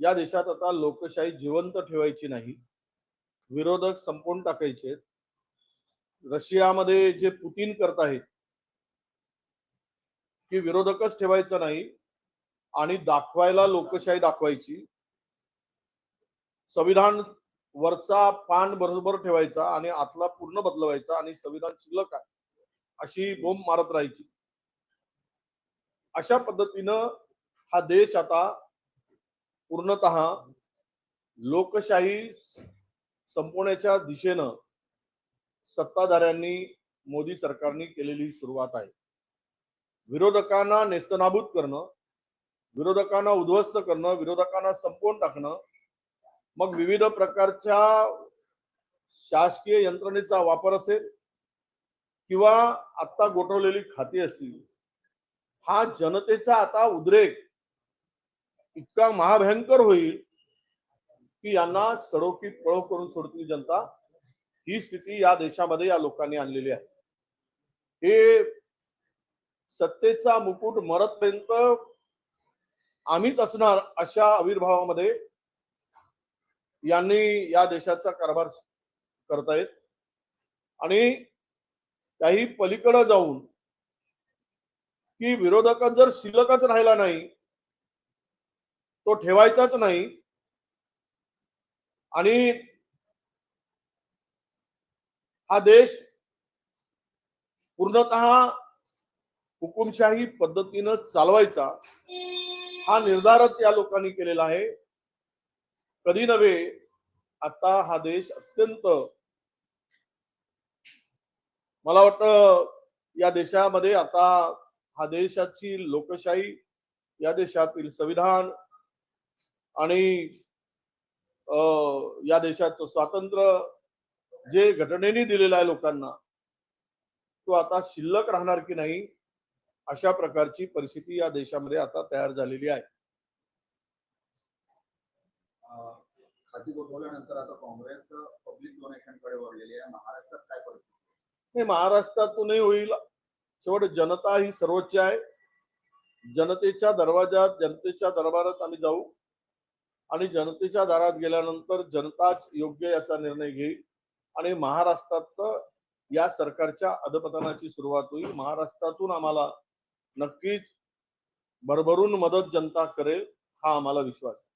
या देशात आता लोकशाही जिवंत ठेवायची नाही. विरोधक संपवून टाकायचे रशियामध्ये जे पुतीन करत आहेत की विरोधकच ठेवायचं नाही आणि दाखवायला लोकशाही दाखवायची. संविधान वरचा पान बरोबर ठेवायचा आणि आतला पूर्ण बदलवायचा आणि संविधान शिल्लक आहे अशी बोंब मारत राहायची. अशा पद्धतीनं हा देश आता पूर्णत लोकशाही संपवण्याच्या दिशेनं सत्ताधाऱ्यांनी मोदी सरकारने केलेली सुरुवात आहे. विरोधकांना नेस्तनाबूत करणं विरोधकांना उद्ध्वस्त करणं विरोधकांना संपवून टाकणं मग विविध प्रकारच्या शासकीय यंत्रणेचा वापर असेल किंवा आता गोठवलेली खाती असतील हा जनतेचा आता उद्रेक इतका महाभयंकर होईल की यांना सडोकी पळव करून सोडतील जनता. ही स्थिती या देशामध्ये या लोकांनी आणलेली आहे. हे सत्तेचा मुकुट मरतपर्यंत आम्हीच असणार अशा आविर्भावामध्ये यांनी या देशाचा कारभार करतायत. आणि त्याही पलीकडे जाऊन की विरोधक जर शिल्लकच राहिला नाही तो ठेवायचाच नाही. आणि हा देश पूर्णत हुकुमशाही पद्धतीनं चालवायचा हा निर्धारच या लोकांनी केलेला आहे. कधी नव्हे आता हा देश अत्यंत मला वाटतं या देशामध्ये आता हा देशाची लोकशाही या देशातील संविधान आणि अं, या देशाचं स्वातंत्र्य जे घटनेने दिलेलं आहे लोकांना तो आता शिल्लक राहणार की नाही अशा प्रकारची परिस्थिती या देशामध्ये आता तयार झालेली आहे. अं, खाती गोठवल्यानंतर आता काँग्रेस पब्लिक डोनेशनकडे वळलेली आहे. महाराष्ट्रात काय परिस्थिती हे महाराष्ट्रातूनही होईल. शेवट जनता ही सर्वोच्च आहे. जनतेच्या दरवाजात जनतेच्या दरबारात आम्ही जाऊ. आणि जनतेच्या दारात गेल्यानंतर जनताच योग्य याचा निर्णय घेईल. आणि महाराष्ट्रात या सरकारच्या अधपतनाची सुरुवात होईल. महाराष्ट्रातून आम्हाला नक्कीच भरभरून मदत जनता करेल हा आम्हाला विश्वास आहे.